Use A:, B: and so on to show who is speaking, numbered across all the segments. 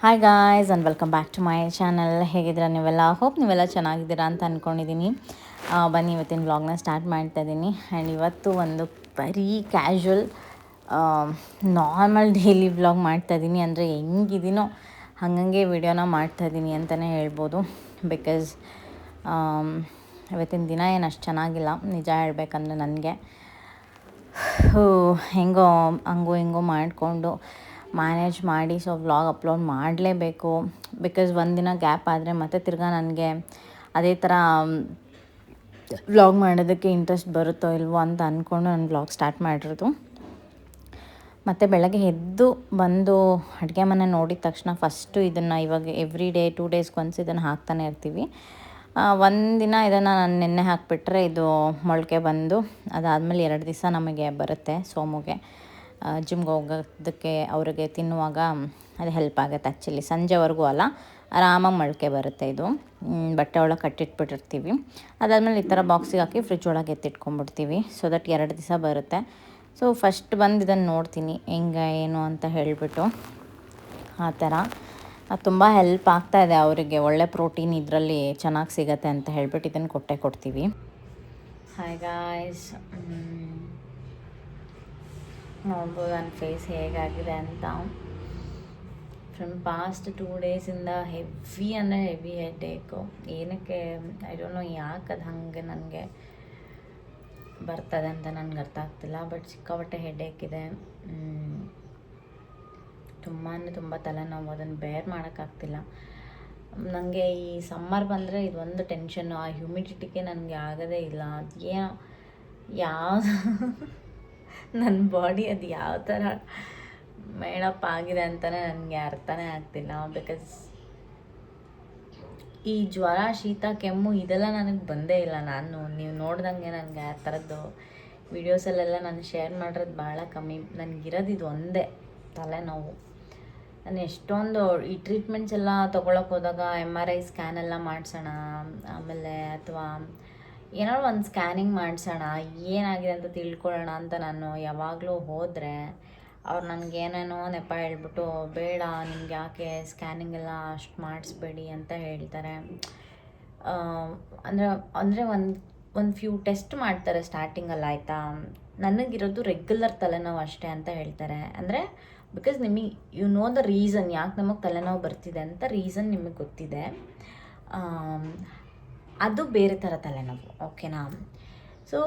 A: Hi guys and welcome back to my channel ಹೇಗಿದ್ದೀರಾ ನೀವೆಲ್ಲ? Hope ನೀವೆಲ್ಲ ಚೆನ್ನಾಗಿದ್ದೀರಾ ಅಂತ ಅಂದ್ಕೊಂಡಿದ್ದೀನಿ ಬನ್ನಿ, ಇವತ್ತಿನ ವ್ಲಾಗ್ನ ಸ್ಟಾರ್ಟ್ ಮಾಡ್ತಾ ಇದ್ದೀನಿ ಆ್ಯಂಡ್ ಇವತ್ತು ಒಂದು ಬರೀ ಕ್ಯಾಶುವಲ್ ನಾರ್ಮಲ್ ಡೈಲಿ ವ್ಲಾಗ್ ಮಾಡ್ತಾ ಇದ್ದೀನಿ ಅಂದರೆ ಹೆಂಗಿದ್ದೀನೋ ಹಾಗಂಗೆ ವಿಡಿಯೋನ ಮಾಡ್ತಾ ಇದ್ದೀನಿ ಅಂತಲೇ ಹೇಳ್ಬೋದು. ಬಿಕಾಸ್ ಇವತ್ತಿನ ದಿನ ಏನು ಅಷ್ಟು ಚೆನ್ನಾಗಿಲ್ಲ. ನಿಜ ಹೇಳ್ಬೇಕಂದ್ರೆ ನನಗೆ. ಹೆಂಗೋ, ಹಂಗೋ, ಹಿಂಗೋ ಮಾಡಿಕೊಂಡು ಮ್ಯಾನೇಜ್ ಮಾಡಿ ಸೊ ವ್ಲಾಗ್ ಅಪ್ಲೋಡ್ ಮಾಡಲೇಬೇಕು. ಬಿಕಾಸ್ ಒಂದಿನ ಗ್ಯಾಪ್ ಆದರೆ ಮತ್ತೆ ತಿರ್ಗಾ ನನಗೆ ಅದೇ ಥರ ವ್ಲಾಗ್ ಮಾಡೋದಕ್ಕೆ ಇಂಟ್ರೆಸ್ಟ್ ಬರುತ್ತೋ ಇಲ್ವೋ ಅಂತ ಅಂದ್ಕೊಂಡು ನಾನು ವ್ಲಾಗ್ ಸ್ಟಾರ್ಟ್ ಮಾಡಿರೋದು. ಮತ್ತು ಬೆಳಗ್ಗೆ ಎದ್ದು ಬಂದು ಅಡುಗೆ ಮನೆ ನೋಡಿದ ತಕ್ಷಣ ಫಸ್ಟು ಇದನ್ನು ಇವಾಗ ಎವ್ರಿ ಡೇ ಟೂ ಡೇಸ್ಗೆ ಒನ್ಸ್ ಇದನ್ನು ಹಾಕ್ತಾನೆ ಇರ್ತೀವಿ. ಒಂದಿನ ಇದನ್ನು ನಾನು ನೆನ್ನೆ ಹಾಕಿಬಿಟ್ರೆ ಇದು ಮೊಳಕೆ ಬಂದು ಅದಾದಮೇಲೆ ಎರಡು ದಿವಸ ನಮಗೆ ಬರುತ್ತೆ ಸೋಮುಗೆ. ಜಿಮ್ಗೆ ಹೋಗೋದಕ್ಕೆ ಅವ್ರಿಗೆ ತಿನ್ನುವಾಗ ಅದು ಹೆಲ್ಪ್ ಆಗುತ್ತೆ ಆ್ಯಕ್ಚುಲಿ ಸಂಜೆವರೆಗೂ ಅಲ್ಲ, ಆರಾಮಾಗಿ ಮೊಳಕೆ ಬರುತ್ತೆ ಇದು. ಬಟ್ಟೆ ಒಳಗೆ ಕಟ್ಟಿಟ್ಬಿಟ್ಟಿರ್ತೀವಿ. ಅದಾದಮೇಲೆ ಈ ಥರ ಬಾಕ್ಸಿಗೆ ಹಾಕಿ ಫ್ರಿಜ್ ಒಳಗೆ ಎತ್ತಿಟ್ಕೊಂಡ್ಬಿಡ್ತೀವಿ. ಸೊ ದಟ್ ಎರಡು ದಿವಸ ಬರುತ್ತೆ. ಸೊ ಫಸ್ಟ್ ಬಂದು ಇದನ್ನು ನೋಡ್ತೀನಿ, ಹೆಂಗೆ, ಏನು ಅಂತ ಹೇಳಿಬಿಟ್ಟು. ಆ ಥರ. ತುಂಬ ಹೆಲ್ಪ್ ಆಗ್ತಾ ಇದೆ ಅವರಿಗೆ. ಒಳ್ಳೆ ಪ್ರೋಟೀನ್ ಇದರಲ್ಲಿ ಚೆನ್ನಾಗಿ ಸಿಗತ್ತೆ ಅಂತ ಹೇಳ್ಬಿಟ್ಟು ಇದನ್ನು ಕೊಟ್ಟೆ ಕೊಡ್ತೀವಿ. ಹಾಯ್ ಗಾಯ್ಸ್ ನೋಡ್ಬೋದು ನನ್ನ ಫೇಸ್ ಹೇಗಾಗಿದೆ ಅಂತ. ಫ್ರಮ್ ಪಾಸ್ಟ್ ಟೂ ಡೇಸಿಂದ ಹೆವಿ ಅಂದರೆ ಹೆವಿ ಹೆಡ್ಏಕು ಏನಕ್ಕೆ ಐ ಡೋಂಟ್ ನೋ ಯಾಕೆ ಅದು ಹಾಗೆ ನನಗೆ ಬರ್ತದೆ ಅಂತ ನನಗೆ ಅರ್ಥ ಆಗ್ತಿಲ್ಲ ಬಟ್ ಸಿಕ್ಕಾಪಟ್ಟೆ ಹೆಡ್ಏಕ್ ಇದೆ. ತುಂಬಾ ತುಂಬ ತಲೆನೋವು, ಅದನ್ನು ಬೇರ್ ಮಾಡೋಕ್ಕಾಗ್ತಿಲ್ಲ ನನಗೆ ಈ ಸಮ್ಮರ್ ಬಂದರೆ ಇದೊಂದು ಟೆನ್ಷನ್ನು ಆ ಹ್ಯುಮಿಡಿಟಿಗೆ ನನಗೆ ಆಗೋದೇ ಇಲ್ಲ. ಅದು ಯಾವ ನನ್ನ ಬಾಡಿ ಅದು ಯಾವ ಥರ ಮೇಡಪ್ ಆಗಿದೆ ಅಂತಲೇ ನನಗೆ ಅರ್ಥನೇ ಆಗ್ತಿಲ್ಲ. ಬಿಕಾಸ್ ಈ ಜ್ವರ, ಶೀತ, ಕೆಮ್ಮು ಇದೆಲ್ಲ ನನಗೆ ಬಂದೇ ಇಲ್ಲ ನಾನು. ನೀವು ನೋಡ್ದಂಗೆ ನನಗೆ ಆ ಥರದ್ದು ವಿಡಿಯೋಸಲ್ಲೆಲ್ಲ ನಾನು ಶೇರ್ ಮಾಡಿರೋದು ಭಾಳ ಕಮ್ಮಿ. ನನಗಿರೋದು ಇದು ಒಂದೇ ತಲೆನೋವು. ನಾನು ಎಷ್ಟೊಂದು ಈ ಟ್ರೀಟ್ಮೆಂಟ್ಸ್ ಎಲ್ಲ ತೊಗೊಳಕ್ಕೆ ಹೋದಾಗ ಎಂ ಆರ್ ಐ ಸ್ಕ್ಯಾನ್ ಎಲ್ಲ ಮಾಡಿಸೋಣ, ಆಮೇಲೆ ಅಥವಾ ಏನಾದ್ರು ಒಂದು ಸ್ಕ್ಯಾನಿಂಗ್ ಮಾಡಿಸೋಣ, ಏನಾಗಿದೆ ಅಂತ ತಿಳ್ಕೊಳ್ಳೋಣ ಅಂತ ನಾನು ಯಾವಾಗಲೂ ಹೋದರೆ ಅವ್ರು ಏನೇನೋ ನೆಪ ಹೇಳ್ಬಿಟ್ಟು, ಬೇಡ, ನಿಮ್ಗೆ ಯಾಕೆ ಸ್ಕ್ಯಾನಿಂಗ್ ಎಲ್ಲ ಅಷ್ಟು ಮಾಡಿಸ್ಬೇಡಿ ಅಂತ ಹೇಳ್ತಾರೆ. ಅಂದರೆ ಅಂದರೆ ಒಂದು ಒಂದು ಫ್ಯೂ ಟೆಸ್ಟ್ ಮಾಡ್ತಾರೆ ಸ್ಟಾರ್ಟಿಂಗಲ್ಲಿ ಆಯಿತಾ. ನನಗಿರೋದು ರೆಗ್ಯುಲರ್ ತಲೆನೋವು ಅಷ್ಟೇ ಅಂತ ಹೇಳ್ತಾರೆ. ಅಂದರೆ ಬಿಕಾಸ್ ನಿಮಗೆ ಯು ನೋ ದ ರೀಸನ್ ಯಾಕೆ ನಮಗೆ ತಲೆನೋವು ಬರ್ತಿದೆ ಅಂತ ರೀಸನ್ ನಿಮಗೆ ಗೊತ್ತಿದೆ. ಅದು ಬೇರೆ ಥರ ತಲೆನೋವು, ಓಕೆನಾ? ಸೊ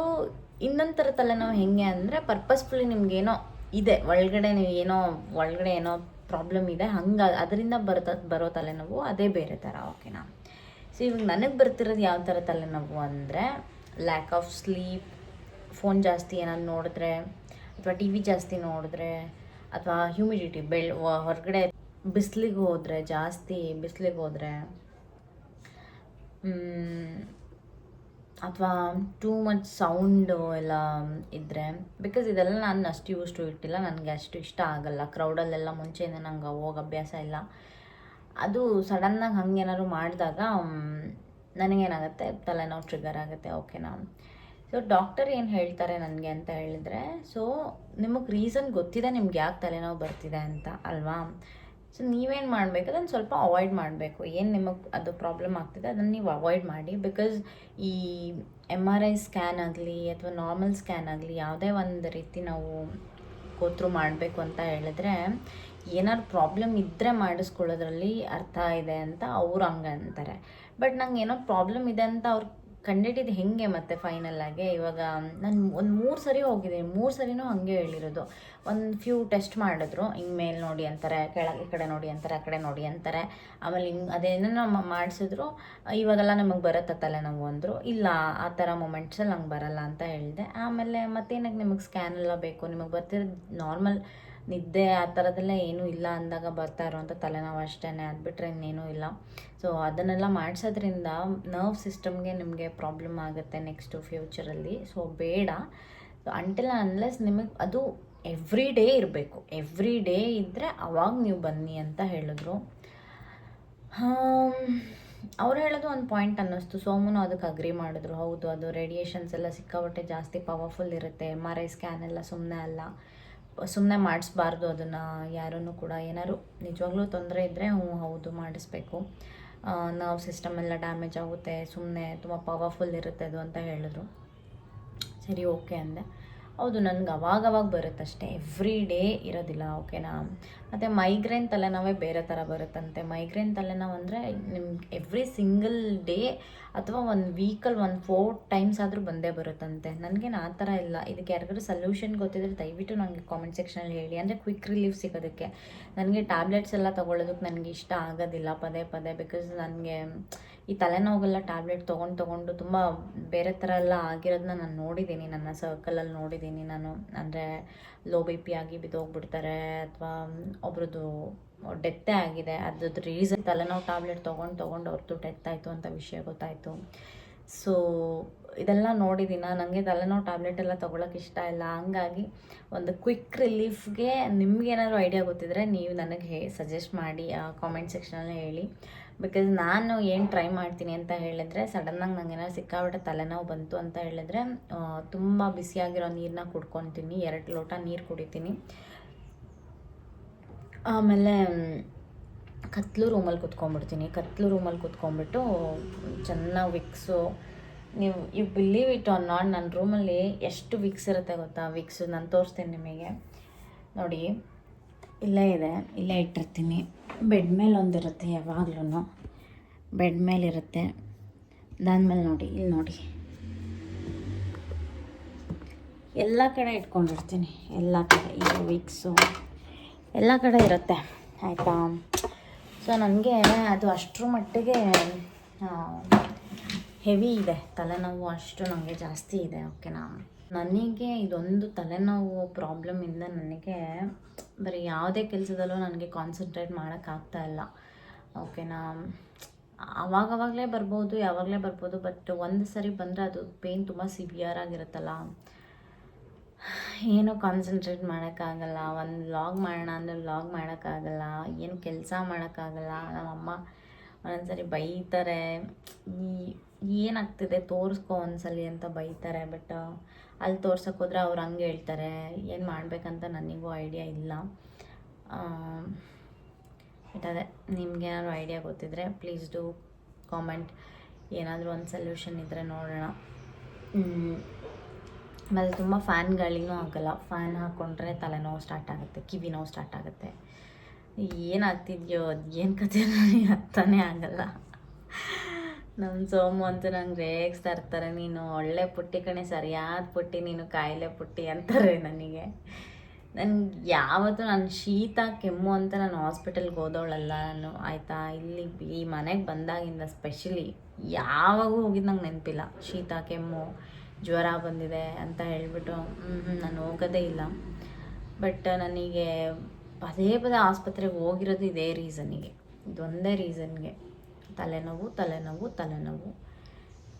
A: ಇನ್ನೊಂದು ಥರ ತಲೆನೋವು ಹೆಂಗೆ ಅಂದರೆ ಪರ್ಪಸ್ಫುಲಿ ನಿಮಗೇನೋ ಇದೆ, ಒಳಗಡೆ ನೀವು ಏನೋ, ಒಳಗಡೆ ಏನೋ ಪ್ರಾಬ್ಲಮ್ ಇದೆ, ಹಂಗೆ, ಅದರಿಂದ ಬರೋ ಬರೋ ತಲೆನೋವು ಅದೇ ಬೇರೆ ಥರ, ಓಕೆನಾ? ಸೊ ಇವಾಗ ನನಗೆ ಬರ್ತಿರೋದು ಯಾವ ಥರ ತಲೆನೋವು ಅಂದರೆ ಲ್ಯಾಕ್ ಆಫ್ ಸ್ಲೀಪ್ ಫೋನ್ ಜಾಸ್ತಿ ಏನಾದ್ರು ನೋಡಿದ್ರೆ, ಅಥವಾ ಟಿ ವಿ ಜಾಸ್ತಿ ನೋಡಿದ್ರೆ, ಅಥವಾ ಹ್ಯೂಮಿಡಿಟಿ ಬೆಳ್, ಹೊರಗಡೆ ಬಿಸಿಲಿಗೆ ಹೋದರೆ, ಜಾಸ್ತಿ ಬಿಸಿಲಿಗೆ ಹೋದರೆ ಅಥವಾ ಟೂ ಮಚ್ ಸೌಂಡು ಎಲ್ಲ ಇದ್ದರೆ ಬಿಕಾಸ್ ಇದೆಲ್ಲ ನಾನು ಅಷ್ಟು ಯೂಸ್ ಟು ಇಟ್ಟಿಲ್ಲ, ನನಗೆ ಅಷ್ಟು ಇಷ್ಟ ಆಗಲ್ಲ. ಕ್ರೌಡಲ್ಲೆಲ್ಲ ಮುಂಚೆಯಿಂದ ನಂಗೆ ಹೋಗೋ ಅಭ್ಯಾಸ ಇಲ್ಲ. ಅದು ಸಡನ್ನಾಗಿ ಹಂಗೇನಾದ್ರು ಮಾಡಿದಾಗ ನನಗೇನಾಗುತ್ತೆ? ತಲೆನೋವು ಟ್ರಿಗರ್ ಆಗುತ್ತೆ ಓಕೆನಾ ಸೊ ಡಾಕ್ಟರ್ ಏನು ಹೇಳ್ತಾರೆ ನನಗೆ ಅಂತ ಹೇಳಿದರೆ ಸೊ ನಿಮಗೆ ರೀಸನ್ ಗೊತ್ತಿದೆ ನಿಮ್ಗೆ ಯಾಕೆ ತಲೆನೋವು ಬರ್ತಿದೆ ಅಂತ, ಅಲ್ವಾ? ಸೊ ನೀವೇನು ಮಾಡಬೇಕು? ಅದನ್ನು ಸ್ವಲ್ಪ ಅವಾಯ್ಡ್ ಮಾಡಬೇಕು. ಏನು ನಿಮಗೆ ಅದು ಪ್ರಾಬ್ಲಮ್ ಆಗ್ತಿದೆ, ಅದನ್ನು ನೀವು ಅವಾಯ್ಡ್ ಮಾಡಿ. ಬಿಕಾಸ್ ಈ ಎಂ ಆರ್ ಐ ಸ್ಕ್ಯಾನ್ ಆಗಲಿ ಅಥವಾ ನಾರ್ಮಲ್ ಸ್ಕ್ಯಾನ್ ಆಗಲಿ ಯಾವುದೇ ಒಂದು ರೀತಿ ನಾವು ಗೋತ್ರು ಮಾಡಬೇಕು ಅಂತ ಹೇಳಿದ್ರೆ ಏನಾದ್ರು ಪ್ರಾಬ್ಲಮ್ ಇದ್ದರೆ ಮಾಡಿಸ್ಕೊಳ್ಳೋದ್ರಲ್ಲಿ ಅರ್ಥ ಇದೆ ಅಂತ ಅವ್ರು ಹಂಗೆ ಅಂತಾರೆ ಬಟ್ ನಂಗೆ ಏನೋ ಪ್ರಾಬ್ಲಮ್ ಇದೆ ಅಂತ ಅವ್ರು ಕಂಡಿಡಿದ್ದು ಹೆಂಗೆ ಮತ್ತೆ ಫೈನಲ್ ಆಗಿ? ಇವಾಗ ನಾನು ಒಂದು ಮೂರು ಸರಿ ಹೋಗಿದ್ದೀನಿ. ಮೂರು ಸರಿನೂ ಹಾಗೆ ಹೇಳಿರೋದು. ಒಂದು ಫ್ಯೂ ಟೆಸ್ಟ್ ಮಾಡಿದ್ರು. ಹಿಂಗೆ ಮೇಲೆ ನೋಡಿ ಅಂತಾರೆ, ಕೆಳಗೆ ಈ ಕಡೆ ನೋಡಿ ಅಂತಾರೆ, ಆ ಕಡೆ ನೋಡಿ ಅಂತಾರೆ. ಆಮೇಲೆ ಹಿಂಗೆ ಅದೇನೋ ಮಾಡಿಸಿದ್ರು. ಇವಾಗೆಲ್ಲ ನಮಗೆ ಬರುತ್ತೆ ತಲೆನೋವು ಅಂದರು. ಇಲ್ಲ, ಆ ಥರ ಮೂಮೆಂಟ್ಸಲ್ಲಿ ನಂಗೆ ಬರಲ್ಲ ಅಂತ ಹೇಳಿದೆ. ಆಮೇಲೆ ಮತ್ತೇನಕ್ಕೆ ನಿಮಗೆ ಸ್ಕ್ಯಾನ್ ಎಲ್ಲ ಬೇಕು? ನಿಮಗೆ ಬರ್ತಿರೋದು ನಾರ್ಮಲ್ ನಿದ್ದೆ ಆ ಥರದ್ದೆಲ್ಲ ಏನೂ ಇಲ್ಲ ಅಂದಾಗ ಬರ್ತಾ ಇರೋವಂಥ ತಲೆನೋವು ಅಷ್ಟೇ ಅದ್ಬಿಟ್ರೆ ಇನ್ನೇನೂ ಇಲ್ಲ. ಸೊ ಅದನ್ನೆಲ್ಲ ಮಾಡಿಸೋದ್ರಿಂದ ನರ್ವ್ ಸಿಸ್ಟಮ್ಗೆ ನಿಮಗೆ ಪ್ರಾಬ್ಲಮ್ ಆಗುತ್ತೆ ನೆಕ್ಸ್ಟು ಫ್ಯೂಚರಲ್ಲಿ ಸೊ ಬೇಡ. ಅಂಟಿಲ್ ಅನ್ಲೆಸ್ ನಿಮಗೆ ಅದು ಎವ್ರಿ ಡೇ ಇರಬೇಕು. ಎವ್ರಿ ಡೇ ಇದ್ದರೆ ಅವಾಗ ನೀವು ಬನ್ನಿ ಅಂತ ಹೇಳಿದ್ರು. ಅವ್ರು ಹೇಳೋದು ಒಂದು ಪಾಯಿಂಟ್ ಅನ್ನಿಸ್ತು. ಸೋಮುನು ಅದಕ್ಕೆ ಅಗ್ರಿ ಮಾಡಿದ್ರು. ಹೌದು, ಅದು ರೇಡಿಯೇಷನ್ಸ್ ಎಲ್ಲ ಸಿಕ್ಕಾಪಟ್ಟೆ ಜಾಸ್ತಿ ಪವರ್ಫುಲ್ ಇರುತ್ತೆ. ಎಂ ಆರ್ ಐ ಸ್ಕ್ಯಾನ್ ಎಲ್ಲ ಸುಮ್ಮನೆ ಅಲ್ಲ. ಸುಮ್ಮನೆ ಮಾಡಿಸ್ಬಾರ್ದು ಅದನ್ನು ಯಾರೂ ಕೂಡ. ಏನಾದ್ರು ನಿಜವಾಗ್ಲೂ ತೊಂದರೆ ಇದ್ದರೆ ಹ್ಞೂ, ಹೌದು, ಮಾಡಿಸ್ಬೇಕು. ನಾವು ಸಿಸ್ಟಮ್ ಎಲ್ಲ ಡ್ಯಾಮೇಜ್ ಆಗುತ್ತೆ ಸುಮ್ಮನೆ ತುಂಬ ಪವರ್ಫುಲ್ ಇರುತ್ತೆ ಅದು ಅಂತ ಹೇಳಿದ್ರು. ಸರಿ ಓಕೆ ಅಂದೆ. ಹೌದು, ನನಗೆ ಅವಾಗವಾಗ ಬರುತ್ತಷ್ಟೇ. ಎವ್ರಿ ಡೇ ಇರೋದಿಲ್ಲ, ಓಕೆನಾ? ಮತ್ತು ಮೈಗ್ರೇನ್ ತಲೆನೋವೇ ಬೇರೆ ಥರ ಬರುತ್ತಂತೆ. ಮೈಗ್ರೇನ್ ತಲೆನೋವು ಅಂದರೆ ನಿಮ್ಗೆ ಎವ್ರಿ ಸಿಂಗಲ್ ಡೇ ಅಥವಾ ಒಂದು ವೀಕಲ್ಲಿ ಒಂದು ಫೋರ್ ಟೈಮ್ಸ್ ಆದರೂ ಬಂದೇ ಬರುತ್ತಂತೆ. ನನಗೇನು ಆ ಥರ ಇಲ್ಲ. ಇದಕ್ಕೆ ಯಾರಿಗಾದ್ರೂ ಸೊಲ್ಯೂಷನ್ ಗೊತ್ತಿದ್ರೆ ದಯವಿಟ್ಟು ನನಗೆ ಕಾಮೆಂಟ್ ಸೆಕ್ಷನಲ್ಲಿ ಹೇಳಿ. ಅಂದರೆ ಕ್ವಿಕ್ ರಿಲೀಫ್ ಸಿಗೋದಕ್ಕೆ. ನನಗೆ ಟ್ಯಾಬ್ಲೆಟ್ಸ್ ಎಲ್ಲ ತೊಗೊಳೋದಕ್ಕೆ ನನಗೆ ಇಷ್ಟ ಆಗೋದಿಲ್ಲ, ಪದೇ ಪದೇ ಬಿಕಾಸ್ ನನಗೆ ಈ ತಲೆನೋವೆಲ್ಲ ಟ್ಯಾಬ್ಲೆಟ್ ತೊಗೊಂಡು ತೊಗೊಂಡು ತುಂಬ ಬೇರೆ ಥರ ಎಲ್ಲ ಆಗಿರೋದನ್ನ ನಾನು ನೋಡಿದ್ದೀನಿ ನನ್ನ ಸರ್ಕಲಲ್ಲಿ ನೋಡಿದ್ದೀನಿ ನಾನು. ಅಂದರೆ ಲೋ ಬಿ ಪಿ ಆಗಿ ಬಿದ್ದೋಗ್ಬಿಡ್ತಾರೆ ಅಥವಾ ಒಬ್ರದ್ದು ಡೆತ್ತೇ ಆಗಿದೆ. ಅದ್ರದ್ದು ರೀಸನ್ ತಲೆನೋವು ಟ್ಯಾಬ್ಲೆಟ್ ತೊಗೊಂಡು ತೊಗೊಂಡು ಅವ್ರದ್ದು ಡೆತ್ ಆಯಿತು ಅಂತ ವಿಷಯ ಗೊತ್ತಾಯಿತು. ಸೊ ಇದೆಲ್ಲ ನೋಡಿದ್ದೀನ ನನಗೆ ತಲೆನೋವು ಟ್ಯಾಬ್ಲೆಟ್ ಎಲ್ಲ ತೊಗೊಳಕ್ಕೆ ಇಷ್ಟ ಇಲ್ಲ. ಹಂಗಾಗಿ ಒಂದು ಕ್ವಿಕ್ ರಿಲೀಫ್ಗೆ ಏನಾದರೂ ಐಡಿಯಾ ಗೊತ್ತಿದ್ರೆ ನೀವು ನನಗೆ ಹೇ ಸಜೆಸ್ಟ್ ಮಾಡಿ ಕಾಮೆಂಟ್ ಸೆಕ್ಷನಲ್ಲಿ ಹೇಳಿ. ಬಿಕಾಸ್ ನಾನು ಏನು ಟ್ರೈ ಮಾಡ್ತೀನಿ ಅಂತ ಹೇಳಿದ್ರೆ ಸಡನ್ನಾಗಿ ನಂಗೆ ಏನಾದ್ರು ಸಿಕ್ಕಾಬಿಟ್ಟೆ ತಲೆನೋವು ಬಂತು ಅಂತ ಹೇಳಿದ್ರೆ ತುಂಬ ಬಿಸಿಯಾಗಿರೋ ನೀರನ್ನ ಕುಡ್ಕೊತೀನಿ. ಎರಡು ಲೋಟ ನೀರು ಕುಡಿತೀನಿ. ಆಮೇಲೆ ಕತ್ಲು ರೂಮಲ್ಲಿ ಕುತ್ಕೊಂಡ್ಬಿಡ್ತೀನಿ. ಕತ್ಲು ರೂಮಲ್ಲಿ ಕುತ್ಕೊಂಡ್ಬಿಟ್ಟು, ಚೆನ್ನಾಗಿ ವಿಕ್ಸು. ನೀವು you believe it or not ನನ್ನ ರೂಮಲ್ಲಿ ಎಷ್ಟು ವಿಕ್ಸ್ ಇರುತ್ತೆ ಗೊತ್ತಾ? ವಿಕ್ಸು ನಾನು ತೋರಿಸ್ತೀನಿ ನಿಮಗೆ. ನೋಡಿ, ಇಲ್ಲೇ ಇದೆ. ಇಲ್ಲೇ ಇಟ್ಟಿರ್ತೀನಿ. ಬೆಡ್ ಮೇಲೆ ಒಂದಿರುತ್ತೆ ಯಾವಾಗ್ಲೂ ಬೆಡ್ ಮೇಲೆ ಇರುತ್ತೆ ಅದಾದ್ಮೇಲೆ ನೋಡಿ, ಇಲ್ಲಿ ನೋಡಿ. ಎಲ್ಲ ಕಡೆ ಇಟ್ಕೊಂಡಿರ್ತೀನಿ. ಎಲ್ಲ ಕಡೆ ಈ ವಿಕ್ಸು. ಎಲ್ಲ ಕಡೆ ಇರುತ್ತೆ. ಆಯಿತಾ? ಸೊ ನನಗೆ ಅದು ಅಷ್ಟರ ಮಟ್ಟಿಗೆ ಹೆವಿ ಇದೆ. ತಲೆನೋವು ಅಷ್ಟು ನನಗೆ ಜಾಸ್ತಿ ಇದೆ ಓಕೆನಾ ನನಗೆ ಇದೊಂದು ತಲೆನೋವು ಪ್ರಾಬ್ಲಮಿಂದ ನನಗೆ ಬರೀ ಯಾವುದೇ ಕೆಲಸದಲ್ಲೂ ನನಗೆ ಕಾನ್ಸಂಟ್ರೇಟ್ ಮಾಡೋಕ್ಕಾಗ್ತಾ ಇಲ್ಲ. ಓಕೆನಾ ಅವಾಗವಾಗಲೇ ಬರ್ಬೋದು, ಯಾವಾಗಲೇ ಬರ್ಬೋದು ಬಟ್ ಒಂದು ಸರಿ ಬಂದರೆ ಅದು ಪೇಯ್ನ್ ತುಂಬ ಸಿವಿಯರ್ ಆಗಿರುತ್ತಲ್ಲ. ಏನು ಕಾನ್ಸಂಟ್ರೇಟ್ ಮಾಡೋಕ್ಕಾಗಲ್ಲ ಒಂದು ಲಾಗ್ ಮಾಡೋಣ ಅಂದರೆ ಲಾಗ್ ಮಾಡೋಕ್ಕಾಗಲ್ಲ ಏನು ಕೆಲಸ ಮಾಡೋಕ್ಕಾಗಲ್ಲ ನಮ್ಮಮ್ಮ ಒಂದೊಂದ್ಸರಿ ಬೈತಾರೆ, ಈ ಏನಾಗ್ತಿದೆ? ತೋರಿಸ್ಕೊ ಒಂದ್ಸಲಿ ಅಂತ ಬೈತಾರೆ, ಬಟ್ ಅಲ್ಲಿ ತೋರ್ಸಕ್ಕೆ ಹೋದ್ರೆ ಅವ್ರು ಹಂಗೆ ಹೇಳ್ತಾರೆ, ಏನು ಮಾಡಬೇಕಂತ ನನಗೂ ಐಡಿಯಾ ಇಲ್ಲ. ಬಟ್ ಅದೇ ನಿಮ್ಗೇನಾದ್ರು ಐಡಿಯಾ ಗೊತ್ತಿದ್ರೆ ಪ್ಲೀಸ್ ಡೂ ಕಾಮೆಂಟ್ ಏನಾದರೂ ಒಂದು ಸೊಲ್ಯೂಷನ್ ಇದ್ದರೆ ನೋಡೋಣ. ಮತ್ತು ತುಂಬ ಫ್ಯಾನ್ ಗಾಳಿನೂ ಆಗಲ್ಲ. ಫ್ಯಾನ್ ಹಾಕ್ಕೊಂಡ್ರೆ ತಲೆನೋವು ಸ್ಟಾರ್ಟ್ ಆಗುತ್ತೆ, ಕಿವಿ ನೋವು ಸ್ಟಾರ್ಟ್ ಆಗುತ್ತೆ. ಏನಾಗ್ತಿದ್ಯೋ ಅದು, ಏನು ಕತೆ ನನಗೆ ಅರ್ಥನೇ ಆಗಲ್ಲ. ನಮ್ಮ ಸೋಮು ಅಂತೂ ನಂಗೆ ರೇಗಿಸ್ತಾ ಇರ್ತಾರೆ ನೀನು ಒಳ್ಳೆ ಪುಟ್ಟಿ ಕಣೆ, ಸರಿಯಾದ ಪುಟ್ಟಿ, ನೀನು ಕಾಯಿಲೆ ಪುಟ್ಟಿ ಅಂತಾರೆ ನನಗೆ. ನನ್ಗೆ ಯಾವತ್ತೂ ನಾನು ಶೀತ, ಕೆಮ್ಮು ಅಂತ ನಾನು ಹಾಸ್ಪಿಟಲ್ಗೆ ಹೋದವಳಲ್ಲ ನಾನು, ಆಯಿತಾ? ಇಲ್ಲಿ ಈ ಮನೆಗೆ ಬಂದಾಗಿಂದ ಸ್ಪೆಷಲಿ ಯಾವಾಗೂ ಹೋಗಿದ್ದು ನಂಗೆ ನೆನಪಿಲ್ಲ. ಶೀತ, ಕೆಮ್ಮು, ಜ್ವರ ಬಂದಿದೆ ಅಂತ ಹೇಳಿಬಿಟ್ಟು ನಾನು ಹೋಗೋದೇ ಇಲ್ಲ. ಬಟ್ ನನಗೆ ಪದೇ ಪದೇ ಆಸ್ಪತ್ರೆಗೆ ಹೋಗಿರೋದು ಇದೇ ರೀಸನಿಗೆ, ಇದೊಂದೇ ರೀಸನ್ಗೆ. ತಲೆನೋವು ತಲೆನೋವು ತಲೆನೋವು.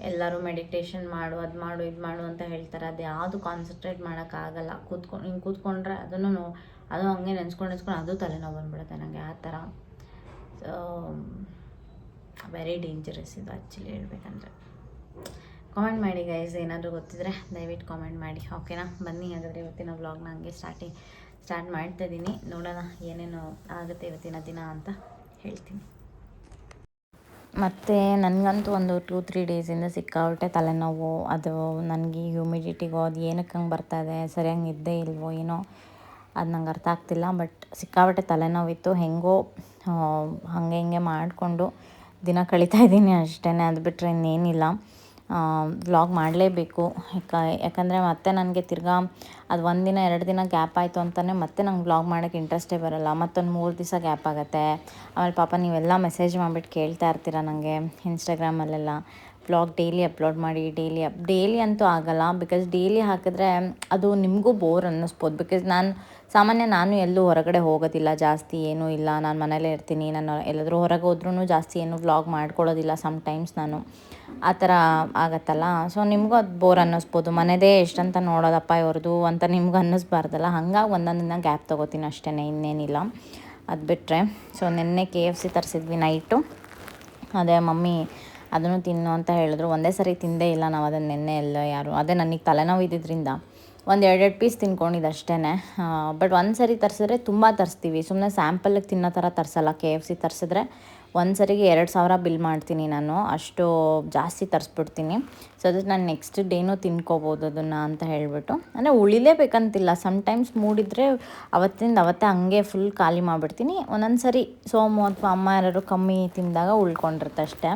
A: ಎಲ್ಲರೂ ಮೆಡಿಟೇಷನ್ ಮಾಡು, ಅದು ಮಾಡು, ಇದು ಮಾಡು ಅಂತ ಹೇಳ್ತಾರೆ. ಅದು ಯಾವುದು ಕಾನ್ಸಂಟ್ರೇಟ್ ಮಾಡೋಕ್ಕಾಗಲ್ಲ ಕೂತ್ಕೊಂಡು ಹಿಂಗೆ ಕೂತ್ಕೊಂಡ್ರೆ ಅದನ್ನು ಅದು ಹಂಗೆ ನೆನ್ಸ್ಕೊಂಡು ನೆನ್ಸ್ಕೊಂಡು ಅದು ತಲೆನೋವು ಬಂದ್ಬಿಡುತ್ತೆ ನನಗೆ ಆ ಥರ. ಸೊ ವೆರಿ ಡೇಂಜರಸ್ ಇದು ಆ್ಯಕ್ಚುಲಿ ಹೇಳ್ಬೇಕಂದ್ರೆ. ಕಾಮೆಂಟ್ ಮಾಡಿ ಗೈಸ್ ಏನಾದರೂ ಗೊತ್ತಿದ್ರೆ ದಯವಿಟ್ಟು ಕಾಮೆಂಟ್ ಮಾಡಿ ಓಕೆನಾ ಬನ್ನಿ ಹಾಗಾದರೆ ಇವತ್ತಿನ ವ್ಲಾಗ್ನ ಹಂಗೆ ಸ್ಟಾರ್ಟಿಂಗ್ ಸ್ಟಾರ್ಟ್ ಮಾಡ್ತಾ ಇದ್ದೀನಿ ನೋಡೋಣ ಏನೇನು ಆಗುತ್ತೆ ಇವತ್ತಿನ ದಿನ ಅಂತ ಹೇಳ್ತೀನಿ. ಮತ್ತು ನನಗಂತೂ ಒಂದು ಟೂ ತ್ರೀ ಡೇಸಿಂದ ಸಿಕ್ಕಾಬಿಟ್ಟೆ ತಲೆನೋವು, ಅದು ನನಗೆ ಹ್ಯೂಮಿಡಿಟಿಗೋ ಅದು ಏನಕ್ಕೆ ಹಂಗೆ ಇದೆ ಸರಿಯಾಗಿ ನಿದ್ದೆ ಇಲ್ವೋ ಏನೋ, ಅದು ನಂಗೆ ಅರ್ಥ ಆಗ್ತಿಲ್ಲ ಬಟ್ ಸಿಕ್ಕಾಬಿಟ್ಟೆ ತಲೆನೋವಿತ್ತು, ಹೆಂಗೋ ಹಾಗೆ ಹಿಂಗೆ ಮಾಡಿಕೊಂಡು ದಿನ ಕಳೀತಾ ಇದ್ದೀನಿ ಅಷ್ಟೇ ಅದು ಬಿಟ್ಟರೆ ಇನ್ನೇನಿಲ್ಲ. ವ್ಲಾಗ್ ಮಾಡಲೇಬೇಕು. ಯಾಕ, ಯಾಕಂದರೆ ಮತ್ತೆ ನನಗೆ ತಿರ್ಗಾ ಅದು ಒಂದು ದಿನ, ಎರಡು ದಿನ ಗ್ಯಾಪ್ ಆಯಿತು ಅಂತಲೇ ಮತ್ತೆ ನಂಗೆ ವ್ಲಾಗ್ ಮಾಡೋಕ್ಕೆ ಇಂಟ್ರೆಸ್ಟೇ ಬರೋಲ್ಲ. ಮತ್ತೊಂದು ಮೂರು ದಿವಸ ಗ್ಯಾಪ್ ಆಗುತ್ತೆ. ಆಮೇಲೆ ಪಾಪ ನೀವೆಲ್ಲ ಮೆಸೇಜ್ ಮಾಡಿಬಿಟ್ಟು ಕೇಳ್ತಾ ಇರ್ತೀರ ನನಗೆ ಇನ್ಸ್ಟಾಗ್ರಾಮಲ್ಲೆಲ್ಲ ವ್ಲಾಗ್ ಡೈಲಿ ಅಪ್ಲೋಡ್ ಮಾಡಿ ಡೈಲಿ ಅಪ್ ಡೈಲಿ ಅಂತೂ ಆಗೋಲ್ಲ. ಬಿಕಾಸ್ ಡೈಲಿ ಹಾಕಿದ್ರೆ ಅದು ನಿಮಗೂ ಬೋರ್ ಅನ್ನಿಸ್ಬೋದು. ಬಿಕಾಸ್ ನಾನು, ಸಾಮಾನ್ಯ ನಾನು ಎಲ್ಲೂ ಹೊರಗಡೆ ಹೋಗೋದಿಲ್ಲ, ಜಾಸ್ತಿ ಏನೂ ಇಲ್ಲ. ನಾನು ಮನೇಲೇ ಇರ್ತೀನಿ. ನಾನು ಎಲ್ಲಾದರೂ ಹೊರಗೆ ಹೋದ್ರೂ ಜಾಸ್ತಿ ಏನು ವ್ಲಾಗ್ ಮಾಡ್ಕೊಳ್ಳೋದಿಲ್ಲ ಟೈಮ್ಸ್ ನಾನು. ಆ ಥರ ಆಗತ್ತಲ್ಲ. ಸೊ ನಿಮಗೂ ಅದು ಬೋರ್ ಅನ್ನಿಸ್ಬೋದು. ಮನೆದೇ ಎಷ್ಟಂತ ನೋಡೋದಪ್ಪ ಇವ್ರದ್ದು ಅಂತ ನಿಮ್ಗೆ ಅನ್ನಿಸ್ಬಾರ್ದಲ್ಲ. ಹಂಗಾಗಿ ಒಂದೊಂದು ದಿನ ಗ್ಯಾಪ್ ತೊಗೋತೀನಿ ಅಷ್ಟೇ ಇನ್ನೇನಿಲ್ಲ. ಅದು ಬಿಟ್ಟರೆ ಸೊ ನಿನ್ನೆ ಕೆ ಎಫ್ ಸಿ ತರಿಸಿದ್ವಿ ನೈಟು ಅದೇ ಮಮ್ಮಿ ಅದನ್ನು ತಿನ್ನು ಅಂತ ಹೇಳಿದ್ರು. ಒಂದೇ ಸರಿ ತಿಂದೇ ಇಲ್ಲ ನಾವು ಅದನ್ನು ನೆನ್ನೆ ಎಲ್ಲ ಯಾರು, ಅದೇ ನನಗೆ ತಲೆನೋವು ಇದ್ದಿದ್ದರಿಂದ ಒಂದು ಎರಡೆರಡು ಪೀಸ್ ತಿನ್ಕೊಂಡಿದ್ದು ಅಷ್ಟೇ ಬಟ್ ಒಂದು ಸರಿ ತರಿಸಿದ್ರೆ ತುಂಬ ತರಿಸ್ತೀವಿ. ಸುಮ್ಮನೆ ಸ್ಯಾಂಪಲ್ಗೆ ತಿನ್ನೋ ಥರ ತರಿಸಲ್ಲ. ಕೆ ಎಫ್ ಸಿ ತರಿಸಿದ್ರೆ ಒಂದು ಸರಿಗೆ ಎರಡು ಸಾವಿರ ಬಿಲ್ ಮಾಡ್ತೀನಿ ನಾನು. ಅಷ್ಟು ಜಾಸ್ತಿ ತರಿಸ್ಬಿಡ್ತೀನಿ. ಸೊ ಅದಕ್ಕೆ ನಾನು ನೆಕ್ಸ್ಟ್ ಡೇನೂ ತಿನ್ಕೋಬೋದು ಅದನ್ನು ಅಂತ ಹೇಳಿಬಿಟ್ಟು. ಅಂದರೆ ಉಳಿಲೇಬೇಕಂತಿಲ್ಲ ಸಮ್ಟೈಮ್ಸ್ ಮೂಡಿದ್ರೆ ಅವತ್ತಿಂದ ಅವತ್ತೇ ಹಂಗೆ ಫುಲ್ ಖಾಲಿ ಮಾಡಿಬಿಡ್ತೀನಿ. ಒಂದೊಂದು ಸರಿ ಸೋಮು ಅಥವಾ ಅಮ್ಮ ಯಾರು ಕಮ್ಮಿ ತಿಂದಾಗ ಉಳ್ಕೊಂಡಿರುತ್ತೆ ಅಷ್ಟೇ.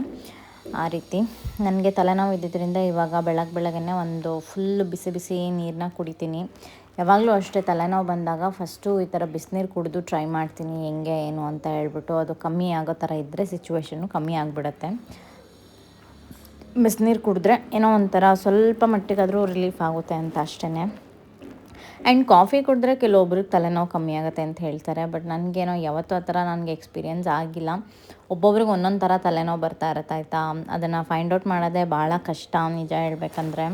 A: ಆ ರೀತಿ. ನನಗೆ ತಲೆನೋವು ಇದ್ದಿದ್ದರಿಂದ ಇವಾಗ ಬೆಳಗ್ಗೆ ಬೆಳಗ್ಗೆ ಒಂದು ಫುಲ್ ಬಿಸಿ ಬಿಸಿ ನೀರನ್ನ ಕುಡಿತೀನಿ. ಯಾವಾಗಲೂ ಅಷ್ಟೇ ತಲೆನೋವು ಬಂದಾಗ ಫಸ್ಟು ಈ ಥರ ಬಿಸಿನೀರು ಕುಡಿದು ಟ್ರೈ ಮಾಡ್ತೀನಿ, ಹೆಂಗೆ, ಏನು ಅಂತ ಹೇಳ್ಬಿಟ್ಟು ಅದು ಕಮ್ಮಿ ಆಗೋ ಥರ ಇದ್ದರೆ ಸಿಚುವೇಶನ್ನು ಕಮ್ಮಿ ಆಗಿಬಿಡತ್ತೆ. ಬಿಸಿನೀರು ಕುಡಿದ್ರೆ ಏನೋ ಒಂಥರ ಸ್ವಲ್ಪ ಮಟ್ಟಿಗಾದರೂ ರಿಲೀಫ್ ಆಗುತ್ತೆ ಅಂತ ಅಷ್ಟೇ ಆ್ಯಂಡ್ ಕಾಫಿ ಕುಡಿದ್ರೆ ಕೆಲವೊಬ್ರಿಗೆ ತಲೆನೋವು ಕಮ್ಮಿ ಆಗುತ್ತೆ ಅಂತ ಹೇಳ್ತಾರೆ ಬಟ್ ನನಗೇನೋ ಯಾವತ್ತೂ ಆ ಥರ ನನಗೆ ಎಕ್ಸ್ಪೀರಿಯೆನ್ಸ್ ಆಗಿಲ್ಲ. ಒಬ್ಬೊಬ್ರಿಗೆ ಒಂದೊಂದು ಥರ ತಲೆನೋವು ಬರ್ತಾ ಇರುತ್ತೆ, ಆಯಿತಾ? ಅದನ್ನು ಫೈಂಡ್ ಔಟ್ ಮಾಡೋದೇ ಭಾಳ ಕಷ್ಟ, ನಿಜ ಹೇಳ್ಬೇಕಂದ್ರೆ.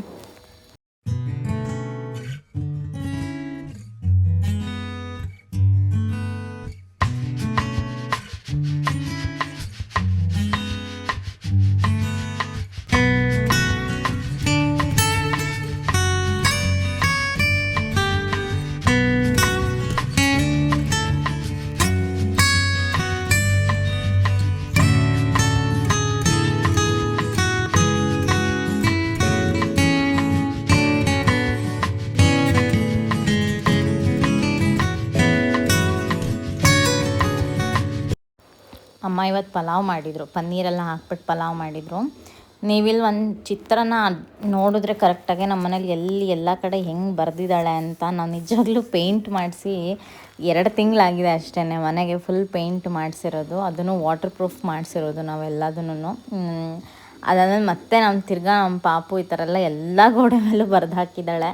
A: ಅಮ್ಮ ಇವತ್ತು ಪಲಾವ್ ಮಾಡಿದರು. ಪನ್ನೀರೆಲ್ಲ ಹಾಕ್ಬಿಟ್ಟು ಪಲಾವ್ ಮಾಡಿದರು. ನೀವಿಲ್ಲಿ ಒಂದು ಚಿತ್ರನ ನೋಡಿದ್ರೆ ಕರೆಕ್ಟಾಗಿ ನಮ್ಮ ಮನೇಲಿ ಎಲ್ಲಿ ಎಲ್ಲ ಕಡೆ ಹೆಂಗೆ ಬರೆದಿದ್ದಾಳೆ ಅಂತ ನಾವು ನಿಜವಾಗ್ಲೂ ಪೇಂಟ್ ಮಾಡಿಸಿ ಎರಡು ತಿಂಗಳಾಗಿದೆ ಅಷ್ಟೇ ಮನೆಗೆ ಫುಲ್ ಪೇಂಟ್ ಮಾಡಿಸಿರೋದು. ಅದನ್ನು ವಾಟರ್ ಪ್ರೂಫ್ ಮಾಡಿಸಿರೋದು ನಾವೆಲ್ಲದನ್ನು ಅದಾದ್ಮೇಲೆ ಮತ್ತೆ ನಮ್ಮ ತಿರ್ಗಾ ನಮ್ಮ ಪಾಪು ಈ ಥರ ಎಲ್ಲ ಎಲ್ಲ ಗೋಡೆ ಮೇಲೂ ಬರೆದು ಹಾಕಿದ್ದಾಳೆ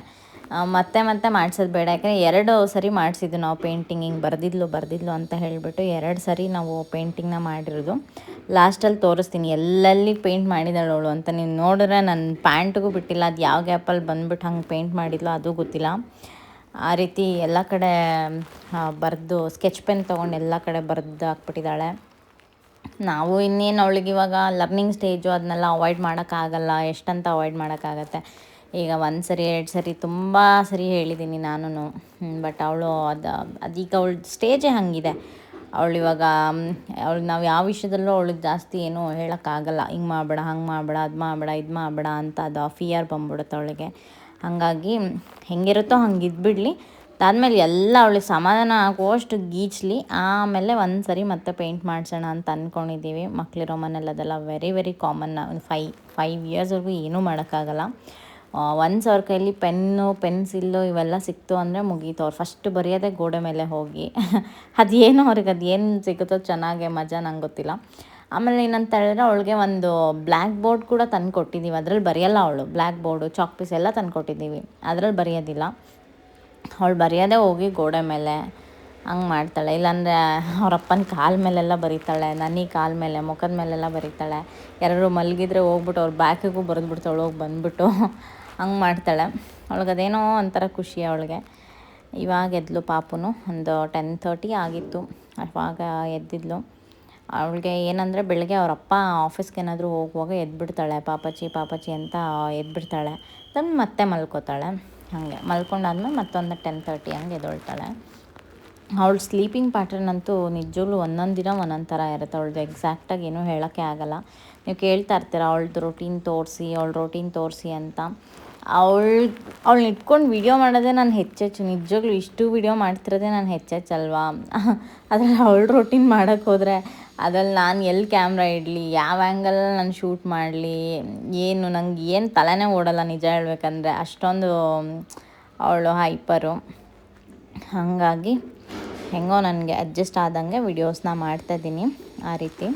A: ಮತ್ತೆ ಮತ್ತೆ ಮಾಡ್ಸೋದು ಬೇಡ. ಯಾಕಂದರೆ ಎರಡು ಸರಿ ಮಾಡಿಸಿದ್ದು ನಾವು ಪೇಂಟಿಂಗ್ ಹಿಂಗೆ ಬರೆದಿದ್ಲು ಬರೆದಿದ್ಲು ಅಂತ ಹೇಳಿಬಿಟ್ಟು ಎರಡು ಸರಿ ನಾವು ಪೇಂಟಿಂಗ್ನ ಮಾಡಿರೋದು. ಲಾಸ್ಟಲ್ಲಿ ತೋರಿಸ್ತೀನಿ. ಎಲ್ಲೆಲ್ಲಿ ಪೇಂಟ್ ಮಾಡಿದಾಳು ಅವಳು ಅಂತ ನೀವು ನೋಡಿದ್ರೆ ನನ್ನ ಪ್ಯಾಂಟ್ಗೂ ಬಿಟ್ಟಿಲ್ಲ. ಅದು ಯಾವ ಗ್ಯಾಪಲ್ಲಿ ಬಂದ್ಬಿಟ್ಟು ಹಂಗೆ ಪೇಂಟ್ ಮಾಡಿದ್ಲು ಅದು ಗೊತ್ತಿಲ್ಲ. ಆ ರೀತಿ ಎಲ್ಲ ಕಡೆ ಬರೆದು ಸ್ಕೆಚ್ ಪೆನ್ ತೊಗೊಂಡು ಎಲ್ಲ ಕಡೆ ಬರೆದು ಹಾಕ್ಬಿಟ್ಟಿದ್ದಾಳೆ. ನಾವು ಇನ್ನೇನು ಅವಳಿಗೆ ಇವಾಗ ಲರ್ನಿಂಗ್ ಸ್ಟೇಜು ಅದನ್ನೆಲ್ಲ ಅವಾಯ್ಡ್ ಮಾಡೋಕ್ಕಾಗಲ್ಲ ಎಷ್ಟಂತ ಅವಾಯ್ಡ್ ಮಾಡೋಕ್ಕಾಗತ್ತೆ ಈಗ ಒಂದು ಸರಿ, ಎರಡು ಸರಿ ತುಂಬ ಸರಿ ಹೇಳಿದ್ದೀನಿ ನಾನು ಬಟ್ ಅವಳು ಅದು, ಅದೀಗ ಅವಳು ಸ್ಟೇಜೇ ಹಾಗಿದೆ. ಅವಳು ಇವಾಗ, ಅವಳು ನಾವು ಯಾವ ವಿಷಯದಲ್ಲೂ ಅವಳು ಜಾಸ್ತಿ ಏನು ಹೇಳೋಕ್ಕಾಗಲ್ಲ ಹಿಂಗೆ ಮಾಡಬೇಡ, ಹಂಗೆ ಮಾಡಬೇಡ, ಅದು ಮಾಡಬೇಡ, ಇದು ಮಾಡಬೇಡ ಅಂತ ಅದು ಫಿಯರ್ ಬಂದ್ಬಿಡುತ್ತೆ ಅವಳಿಗೆ. ಹಾಗಾಗಿ ಹೆಂಗಿರುತ್ತೋ ಹಂಗೆ ಇದ್ಬಿಡಲಿ ಅದಾದಮೇಲೆ ಎಲ್ಲ ಅವಳಿಗೆ ಸಮಾಧಾನ ಆಗುವಷ್ಟು ಗೀಚ್ಲಿ, ಆಮೇಲೆ ಒಂದು ಸರಿ ಮತ್ತೆ ಪೇಂಟ್ ಮಾಡಿಸೋಣ ಅಂತ ಅಂದ್ಕೊಂಡಿದ್ದೀವಿ ಮಕ್ಕಳಿರೋ ಮನೇಲಿ ಅದೆಲ್ಲ ವೆರಿ ವೆರಿ ಕಾಮನ್ ಫೈ ಫೈವ್ ಇಯರ್ಸ್ವರೆಗೂ ಏನೂ ಮಾಡೋಕ್ಕಾಗಲ್ಲ. ಒಂದು ಸಾವಿರ ಕೈಲಿ ಪೆನ್ನು, ಪೆನ್ಸಿಲ್ಲು ಇವೆಲ್ಲ ಸಿಕ್ತು ಅಂದರೆ ಮುಗೀತು. ಅವ್ರು ಫಸ್ಟ್ ಬರೆಯೋದೇ ಗೋಡೆ ಮೇಲೆ ಹೋಗಿ. ಅದೇನು ಅವ್ರಿಗೆ ಅದೇನು ಸಿಗುತ್ತೋ ಚೆನ್ನಾಗೆ ಮಜಾ ನಂಗೆ ಗೊತ್ತಿಲ್ಲ. ಆಮೇಲೆ ಏನಂತ ಹೇಳಿದ್ರೆ ಅವಳಿಗೆ ಒಂದು ಬ್ಲ್ಯಾಕ್ ಬೋರ್ಡ್ ಕೂಡ ತಂದು ಕೊಟ್ಟಿದ್ದೀವಿ ಅದ್ರಲ್ಲಿ ಬರೆಯಲ್ಲ ಅವಳು. ಬ್ಲ್ಯಾಕ್ ಬೋರ್ಡು, ಚಾಕ್ ಪೀಸ್ ಎಲ್ಲ ತಂದು ಕೊಟ್ಟಿದ್ದೀವಿ ಅದ್ರಲ್ಲಿ ಬರೆಯೋದಿಲ್ಲ. ಅವಳು ಬರೆಯೋದೇ ಹೋಗಿ ಗೋಡೆ ಮೇಲೆ ಹಂಗೆ ಮಾಡ್ತಾಳೆ. ಇಲ್ಲಾಂದರೆ ಅವರಪ್ಪನ ಕಾಲ ಮೇಲೆಲ್ಲ ಬರೀತಾಳೆ, ನನಿ ಕಾಲ ಮೇಲೆ, ಮುಖದ ಮೇಲೆಲ್ಲ ಬರೀತಾಳೆ. ಯಾರು ಮಲಗಿದ್ರೆ ಹೋಗ್ಬಿಟ್ಟು ಅವ್ರ ಬ್ಯಾಕಿಗೂ ಬರೆದ್ಬಿಡ್ತಾಳೆ, ಹೋಗಿ ಬಂದ್ಬಿಟ್ಟು. ಹಂಗೆ ಮಾಡ್ತಾಳೆ. ಅವಳಿಗೆ ಅದೇನೋ ಒಂಥರ ಖುಷಿ ಅವಳಿಗೆ. ಇವಾಗ ಎದ್ಲು ಪಾಪುನು, ಒಂದು ಟೆನ್ ತರ್ಟಿ ಆಗಿತ್ತು. ಅವಾಗ ಎದ್ದಿದ್ಲು. ಅವಳಿಗೆ ಏನಂದರೆ ಬೆಳಗ್ಗೆ ಅವ್ರ ಅಪ್ಪ ಆಫೀಸ್ಗೆ ಏನಾದರೂ ಹೋಗುವಾಗ ಎದ್ಬಿಡ್ತಾಳೆ. ಪಾಪಚ್ಚಿ ಪಾಪಚ್ಚಿ ಅಂತ ಎದ್ಬಿಡ್ತಾಳೆ. ತನ್ನ ಮತ್ತೆ ಮಲ್ಕೋತಾಳೆ. ಹಾಗೆ ಮಲ್ಕೊಂಡಾದ್ಮೇಲೆ ಮತ್ತೊಂದು ಟೆನ್ ತರ್ಟಿ ಹಂಗೆ ಎದ್ದೊಳ್ತಾಳೆ. ಅವಳು ಸ್ಲೀಪಿಂಗ್ ಪ್ಯಾಟರ್ನ್ ಅಂತೂ ನಿಜವಾಗ್ಲೂ ಒಂದೊಂದು ದಿನ ಒಂದೊಂದು ಥರ ಇರುತ್ತೆ. ಅವಳದು ಎಕ್ಸಾಕ್ಟಾಗಿ ಏನೂ ಹೇಳೋಕ್ಕೆ ಆಗಲ್ಲ. ನೀವು ಕೇಳ್ತಾ ಇರ್ತೀರ, ಅವಳದು ರೊಟೀನ್ ತೋರಿಸಿ, ಅವಳ ರೊಟೀನ್ ತೋರಿಸಿ ಅಂತ. ಅವಳು ಅವಳನ್ನ ಇಟ್ಕೊಂಡು ವಿಡಿಯೋ ಮಾಡೋದೇ ನಾನು ಹೆಚ್ಚೆಚ್ಚು. ನಿಜವಾಗ್ಲೂ ಇಷ್ಟು ವಿಡಿಯೋ ಮಾಡ್ತಿರೋದೇ ನಾನು ಹೆಚ್ಚೆಚ್ಚಲ್ವಾ? ಅದರಲ್ಲಿ ಅವಳು ರೊಟೀನ್ ಮಾಡೋಕ್ಕೆ ಹೋದರೆ ಅದ್ರಲ್ಲಿ ನಾನು ಎಲ್ಲಿ ಕ್ಯಾಮ್ರಾ ಇಡಲಿ, ಯಾವ ಆ್ಯಂಗಲ್ ನಾನು ಶೂಟ್ ಮಾಡಲಿ, ಏನು, ನಂಗೆ ಏನು ತಲೆನೇ ಓಡಲ್ಲ ನಿಜ ಹೇಳ್ಬೇಕಂದ್ರೆ ಅಷ್ಟೊಂದು, ಅವಳು ಹೈಪರು ಹಾಗಾಗಿ ಹೆಂಗೋ ನನಗೆ ಅಡ್ಜಸ್ಟ್ ಆದಂಗೆ ವಿಡಿಯೋಸ್ನ ಮಾಡ್ತಾಯಿದ್ದೀನಿ ಆ ರೀತಿ.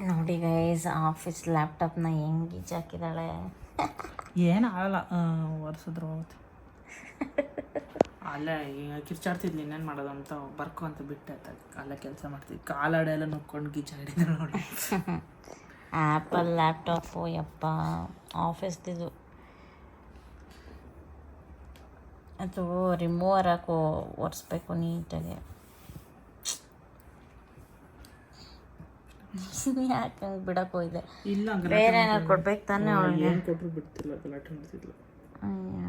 A: ನೋಡಿ ಗೈಸ್ ಆಫೀಸ್ ಲ್ಯಾಪ್ಟಾಪ್ನ ಹೆಂಗೆ ಹಾಕಿದಾಳೆ
B: ಏನಾಗಲ್ಲ ಒರೆಸಿದ್ರು ಹೋಗುತ್ತೆ ಅಲ್ಲೇ ಈಗ ಕಿರ್ಚಾಡ್ತಿದ್ಲಿ ಇನ್ನೇನು ಮಾಡೋದು ಅಂತ ಬರ್ಕೊ ಅಂತ ಬಿಟ್ಟೆ ಆತ. ಅಲ್ಲೇ ಕೆಲಸ ಮಾಡ್ತಿದ್ವಿ ಕಾಲಾಡೆ ಎಲ್ಲ ನುಕ್ಕೊಂಡು ಗೀಚಾಡಿದ್ರು ನೋಡಿ.
A: ಆ್ಯಪಲ್ ಲ್ಯಾಪ್ಟಾಪು ಯಪ್ಪ ಆಫೀಸ್ದಿದು ಅದು ರಿಮೂವರ್ ಹಾಕೋ ಒರೆಸ್ಬೇಕು ನೀಟಾಗಿ. ಯಾಕೆ ಹಂಗೆ ಬಿಡಕ್ಕೆ ಹೋಗಿದೆ?
B: ಇಲ್ಲ
A: ಬೇರೆ ಏನಾದ್ರು ಕೊಡ್ಬೇಕು ತಾನೇ ಅವಳಿಗೆ
B: ಏನು ಕೊಟ್ಟರು ಬಿಡ್ತಿಲ್ಲ ಗಲಾಟೆ ಮಾಡ್ತಿದ್ಲು.
A: ಅಯ್ಯ.